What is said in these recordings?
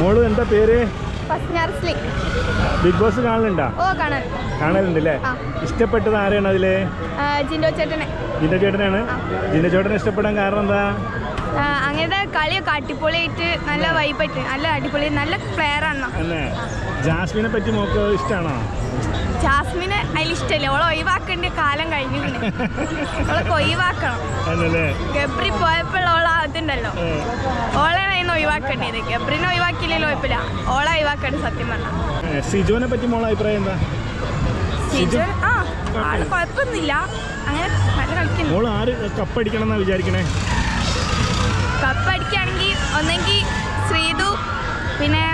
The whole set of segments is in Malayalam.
മോൾ എന്താ പേര്? ബിഗ് ബോസ് കാണലുണ്ടാ? കാണലുണ്ട് അല്ലേ ഇഷ്ടപ്പെട്ടത് ആരെയാണ് അതിൽ? ജിൻഡോ ചേട്ടനെ. ജിൻഡോ ചേട്ടനാണ്? ജിൻഡോ ചേട്ടനെ ഇഷ്ടപ്പെടാൻ കാരണം എന്താ? അങ്ങയുടെ കളിയൊക്കെ അടിപൊളിയായിട്ട് നല്ല വൈബായിട്ട് നല്ല അടിപൊളി നല്ല പ്ലെയർ ആണ്. ജാസ്മിനെ പറ്റി മോക്ക് ഇഷ്ടമാണോ ജാസ്മിന് അതിൽ ഇഷ്ടമല്ലേ. ഓളെ ഒഴിവാക്കേണ്ട കാലം കഴിഞ്ഞു ഓളൊക്കെ ഒഴിവാക്കണം. ഗബ്രി പോയപ്പോൾ ഓളെ അതുണ്ടല്ലോ ഓളെ അതിന് ഒഴിവാക്കേണ്ടത്. ഗബ്രിനെ ഒഴിവാക്കിയില്ലല്ലോ കുഴപ്പമില്ല. ഓളെ ഒഴിവാക്കേണ്ട സത്യം പറഞ്ഞാൽ സിജുവിനെ പറ്റി മോളെ അഭിപ്രായം എന്താ? സിജു ആ ആൾ കുഴപ്പമൊന്നുമില്ല. അങ്ങനെ നല്ല കളിക്കുന്നു കപ്പടിക്കണം എന്നാ വിചാരിക്കണേ? കപ്പ് അടിക്കുകയാണെങ്കിൽ ഒന്നെങ്കിൽ ശ്രീതു പിന്നെ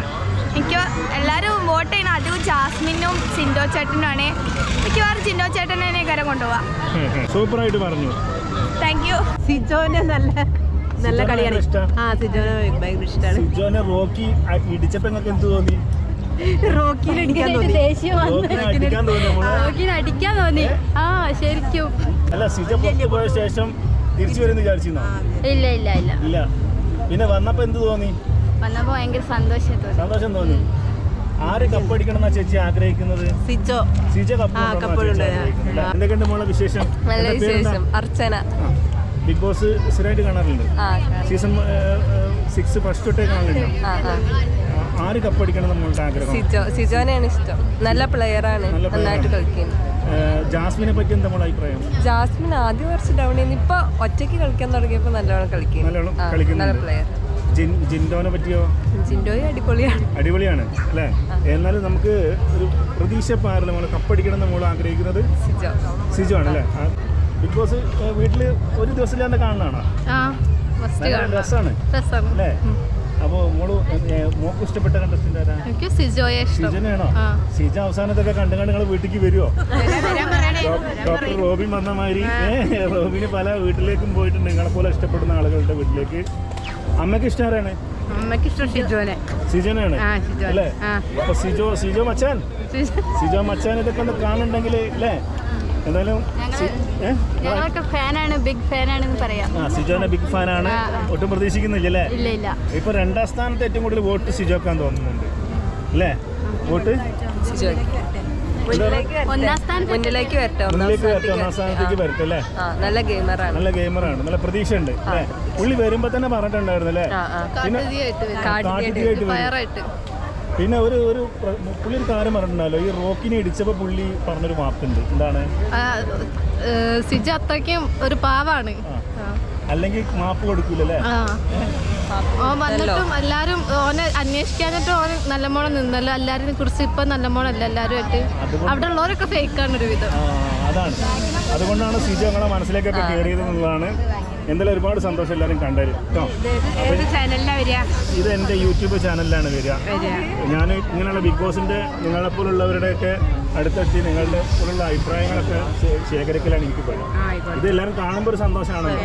എനിക്ക് എല്ലാവരും വോട്ട് ചെയ്യണം. അതും ജാസ്മിനും സിൻഡോ ചേട്ടനുമാണ് മിക്കവാറും സിൻഡോ ചേട്ടൻ തന്നെ കരം കൊണ്ടുപോവാം. സൂപ്പറായിട്ട് പറഞ്ഞു. താങ്ക് യു സിജോനെ നല്ല നല്ല കളിയാണ്. ആ സിജോനെ ഭയങ്കര ഇഷ്ടമാണ് സിജോനെ റോക്കി ഇടിച്ചപ്പോ നിങ്ങൾക്ക് എന്ത് തോന്നി? അടിക്കാൻ തോന്നി. ആ ശരിക്കും. അല്ല സിജ പോയ ശേഷം തിരിച്ചു വരുമെന്ന് വിചാരിച്ചിരുന്നോ? ഇല്ല ഇല്ല ഇല്ല. ഇല്ല. പിന്നെ വന്നപ്പോ എന്ത് തോന്നി? വന്നപ്പോ ഭയങ്കര സന്തോഷം തോന്നി. സന്തോഷം തോന്നി. ആര് കപ്പടിക്കണം എന്നാ ചേച്ചി ആഗ്രഹിക്കുന്നത്? സിജോ. സിജോ കപ്പ് എന്തൊക്കെയുണ്ട് മോളെ വിശേഷം? നല്ല വിശേഷം. അർച്ചന. ബിഗ് ബോസ് സ്ഥിരമായിട്ട് കാണാറുണ്ട്. ആ സീസൺ സിക്സ് ഫസ്റ്റ് തൊട്ടേ കാണാറുണ്ട് ആ ആ. ആ, ആര് കപ്പടിക്കണം നമ്മളുടെ ആഗ്രഹം? സിജോ. സിജോനെയാണ് ഇഷ്ടം. നല്ല പ്ലെയർ ആണ്. നന്നായിട്ട് ആണ്. ജാസ്മിനെ പറ്റി എന്താ അഭിപ്രായം? ജാസ്മിൻ ആദ്യം കുറച്ച് ഡൗൺ ചെയ്യുന്നു ഇപ്പൊ ഒറ്റയ്ക്ക് കളിക്കാൻ തുടങ്ങിയപ്പോൾ നല്ലോണം കളിക്കും നല്ല പ്ലെയർ ജിൻ ജിൻഡോനെ പറ്റിയോ? ജിൻഡോയും അടിപൊളിയാണ്. അടിപൊളിയാണ് അല്ലേ? എന്നാലും നമുക്ക് ഒരു പ്രതീക്ഷ പാരില്ല നമ്മൾ കപ്പടിക്കണം എന്ന് നമ്മൾ ആഗ്രഹിക്കുന്നത്? സിജോ. സിജു ആണ് അല്ലേ? ബിഗ് ബോസ് വീട്ടിൽ ഒരു ദിവസമില്ലാണ്ട് കാണുന്നതാണോ? രസമാണ് അല്ലേ? അപ്പോൾ മോൾ മോക്ക് ഇഷ്ടപ്പെട്ട കണ്ടസ്റ്റന്റ് ആരാ? എനിക്ക് സിജോയെ ഇഷ്ടം. സിജനാണോ. സിജ അവസാനത്തൊക്കെ കണ്ടു കണ്ട് നിങ്ങൾ വീട്ടിലേക്ക് വരുമോ ഡോക്ടർ റോബിൻ വന്ന മാതിരി. റോബിന് പല വീട്ടിലേക്കും പോയിട്ടുണ്ട്. നിങ്ങളെ പോലെ ഇഷ്ടപ്പെടുന്ന ആളുകളുടെ വീട്ടിലേക്ക്. അമ്മയ്ക്ക് ഇഷ്ടം ആരാണ്? സിജനാണ്. അല്ലേ. അപ്പൊ സിജോ സിജോ മച്ചാൻ? സിജോ. മച്ചാൻ ഇതൊക്കെ ഒന്ന് കാണുന്നുണ്ടെങ്കിൽ അല്ലേ? എന്തായാലും? ഞങ്ങളൊക്കെ ഫാനാണ് ബിഗ് ഫാനാണെന്ന് പറയാം. ആ സിജോനെ ബിഗ് ഫാനാണ്. ഒട്ടും പ്രതീക്ഷിക്കുന്നില്ല അല്ലേ ഇല്ല ഇല്ല. ഇപ്പൊ രണ്ടാം സ്ഥാനത്ത് ഏറ്റവും കൂടുതൽ വോട്ട് സിജോക്കാൻ തോന്നുന്നുണ്ട്. അല്ലേ? വോട്ട്? സിജോ മുന്നിലേക്ക് വരട്ടെ. ഒന്നാം സ്ഥാനത്തേക്ക് വരട്ടെ. അല്ലേ? നല്ല ഗെയിമറാണ്. നല്ല ഗെയിമറാണ്. നല്ല പ്രതീക്ഷയുണ്ട് അല്ലേ? പുള്ളി വരുമ്പോ തന്നെ പറഞ്ഞിട്ടുണ്ടായിരുന്നു അല്ലേ? പിന്നെ. പിന്നെ ഒരു ഒരു പുള്ളി ഒരു കാര്യം പറഞ്ഞിട്ടുണ്ടല്ലോ ഈ റോക്കിനെ ഇടിച്ചപ്പോ പുള്ളി പറഞ്ഞൊരു വാർത്തയുണ്ട് എന്താണ്? സിജ അത്രയ്ക്കും ഒരു പാവാണ്. അല്ലെങ്കിൽ മാപ്പ് കൊടുക്കൂലല്ലേ? ഓൻ വന്നിട്ടും എല്ലാരും ഓനെ അന്വേഷിക്കാനിട്ട് ഓന് നല്ലമോണം നിന്നല്ലോ. എല്ലാരും കുറിച്ച് ഇപ്പൊ നല്ലമോണല്ല എല്ലാരും ആയിട്ട് അവിടെ ഉള്ളവരൊക്കെ ഫേക്കാണ് ഒരു വിധം. അതാണ്. അതുകൊണ്ടാണ് സിജു ഞങ്ങളെ മനസ്സിലേക്കൊക്കെ കയറിയത് എന്നുള്ളതാണ്. എന്തായാലും ഒരുപാട് സന്തോഷം എല്ലാവരും കണ്ടത് കേട്ടോ ചാനലിനാ വരിക. ഇത് എന്റെ യൂട്യൂബ് ചാനലിലാണ് വരിക. ഞാൻ ഇങ്ങനെയുള്ള ബിഗ് ബോസിന്റെ ബോസിന്റെ ഒക്കെ അടുത്തെത്തി നിങ്ങളുടെ പോലുള്ള അഭിപ്രായങ്ങളൊക്കെ ശേഖരിക്കലാണ് എനിക്ക് പറയുന്നത് ഇത് എല്ലാവരും കാണുമ്പോൾ ഒരു സന്തോഷമാണല്ലോ